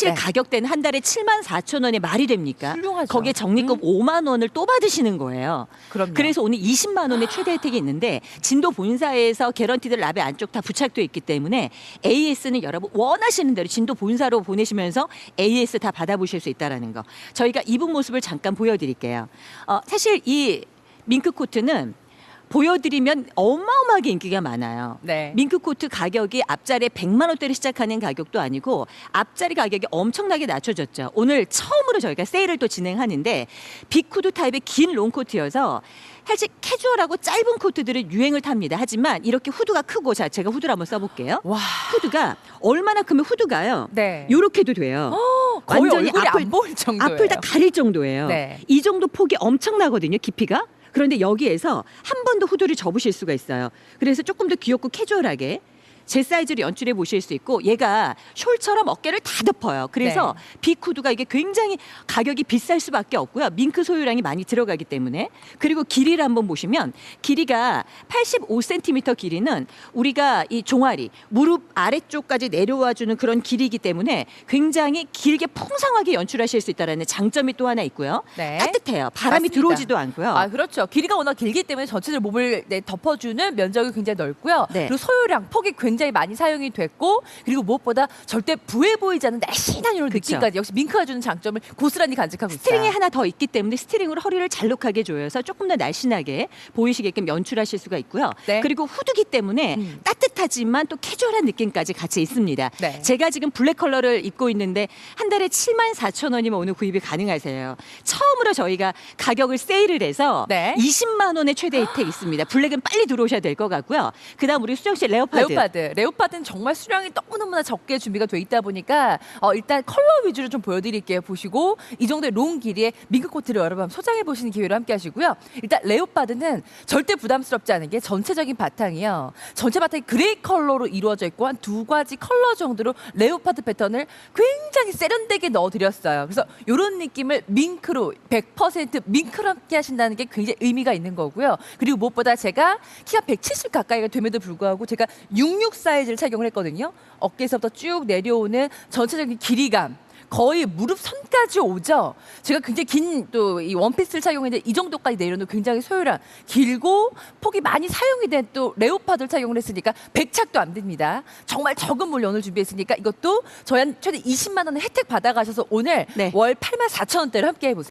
사실 네. 가격대는 한 달에 7만 4천 원에 말이 됩니까? 훌륭하죠. 거기에 적립금 5만 원을 또 받으시는 거예요. 그럼요. 그래서 오늘 20만 원의 최대 혜택이 있는데 진도 본사에서 개런티드 랍의 안쪽 다 부착되어 있기 때문에 AS는 여러분 원하시는 대로 진도 본사로 보내시면서 AS 다 받아보실 수 있다라는 거. 저희가 입은 모습을 잠깐 보여드릴게요. 어, 사실 이 밍크 코트는 보여드리면 어마어마하게 인기가 많아요. 네. 밍크 코트 가격이 앞자리에 100만 원대로 시작하는 가격도 아니고 앞자리 가격이 엄청나게 낮춰졌죠. 오늘 처음으로 저희가 세일을 또 진행하는데 빅후드 타입의 긴 롱코트여서 사실 캐주얼하고 짧은 코트들은 유행을 탑니다. 하지만 이렇게 후드가 크고 자 제가 후드를 한번 써볼게요. 와. 후드가 얼마나 크면 후드가요. 네. 요렇게도 돼요. 거의 완전히 앞을-. 앞을 다 가릴 정도예요. 네. 이 정도 폭이 엄청나거든요, 깊이가. 그런데 여기에서 한 번 더 후드를 접으실 수가 있어요. 그래서 조금 더 귀엽고 캐주얼하게 제 사이즈를 연출해 보실 수 있고 얘가 숄처럼 어깨를 다 덮어요. 그래서 네. 빅 후드가 이게 굉장히 가격이 비쌀 수밖에 없고요. 밍크 소유량이 많이 들어가기 때문에 그리고 길이를 한번 보시면 길이가 85cm 길이는 우리가 이 종아리 무릎 아래쪽까지 내려와 주는 그런 길이기 때문에 굉장히 길게 풍성하게 연출하실 수 있다라는 장점이 또 하나 있고요. 네. 따뜻해요. 바람이 맞습니다. 들어오지도 않고요. 아 그렇죠. 길이가 워낙 길기 때문에 전체적으로 몸을 네, 덮어주는 면적이 굉장히 넓고요. 네. 그리고 소요량 폭이 굉장히 많이 사용이 됐고 그리고 무엇보다 절대 부해 보이지 않는 날씬한 이런 그쵸. 느낌까지 역시 밍크가 주는 장점을 고스란히 간직하고 스트링이. 하나 더 있기 때문에 스트링으로 허리를 잘록하게 조여서 조금 더 날씬하게 보이시게끔 연출하실 수가 있고요. 네. 그리고 후드기 때문에 음. 따뜻 하지만 또 캐주얼한 느낌까지 같이 있습니다. 네. 제가 지금 블랙 컬러를 입고 있는데 한 달에 7만 4천 원이면 오늘 구입이 가능하세요. 처음으로 저희가 가격을 세일을 해서 네. 20만 원의 최대 혜택 있습니다. 블랙은 빨리 들어오셔야 될 것 같고요. 그다음 우리 수정 씨 레오파드. 레오파드. 레오파드는 정말 수량이 너무너무나 적게 준비가 돼 있다 보니까 어, 일단 컬러 위주로 좀 보여드릴게요. 보시고 이 정도의 롱 길이의 밍크 코트를 여러분 소장해 보시는 기회로 함께 하시고요. 일단 레오파드는 절대 부담스럽지 않은 게 전체적인 바탕이요. 전체 바탕이 그레이 컬러로 이루어져 있고 한 두 가지 컬러 정도로 레오파드 패턴을 굉장히 세련되게 넣어드렸어요. 그래서 이런 느낌을 밍크로 100% 밍크로 함께 하신다는 게 굉장히 의미가 있는 거고요. 그리고 무엇보다 제가 키가 170 가까이가 됨에도 불구하고 제가 66 사이즈를 착용을 했거든요. 어깨에서부터 쭉 내려오는 전체적인 길이감. 거의 무릎 선까지 오죠. 제가 굉장히 긴 또 이 원피스를 착용했는데 이 정도까지 내려오는 굉장히 소유량 길고 폭이 많이 사용이 된 또 레오파드를 착용을 했으니까 백착도 안 됩니다. 정말 적은 물량을 준비했으니까 이것도 저희 한 최대 20만 원의 혜택 받아가셔서 오늘 네. 월 8만 4천 원대로 함께 해보세요.